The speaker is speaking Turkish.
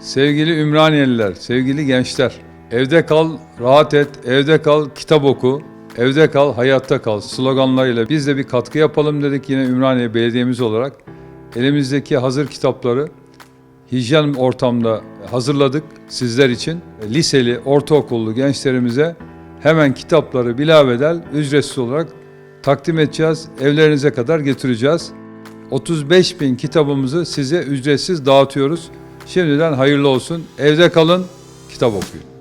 Sevgili Ümraniyeliler, sevgili gençler, evde kal, rahat et, evde kal, kitap oku, evde kal, hayatta kal sloganlarıyla biz de bir katkı yapalım dedik yine Ümraniye Belediyemiz olarak. Elimizdeki hazır kitapları hijyen ortamda hazırladık sizler için. Liseli, ortaokullu gençlerimize hemen kitapları bilabedel ücretsiz olarak takdim edeceğiz. Evlerinize kadar getireceğiz. 35 bin kitabımızı size ücretsiz dağıtıyoruz. Şimdiden hayırlı olsun. Evde kalın, kitap okuyun.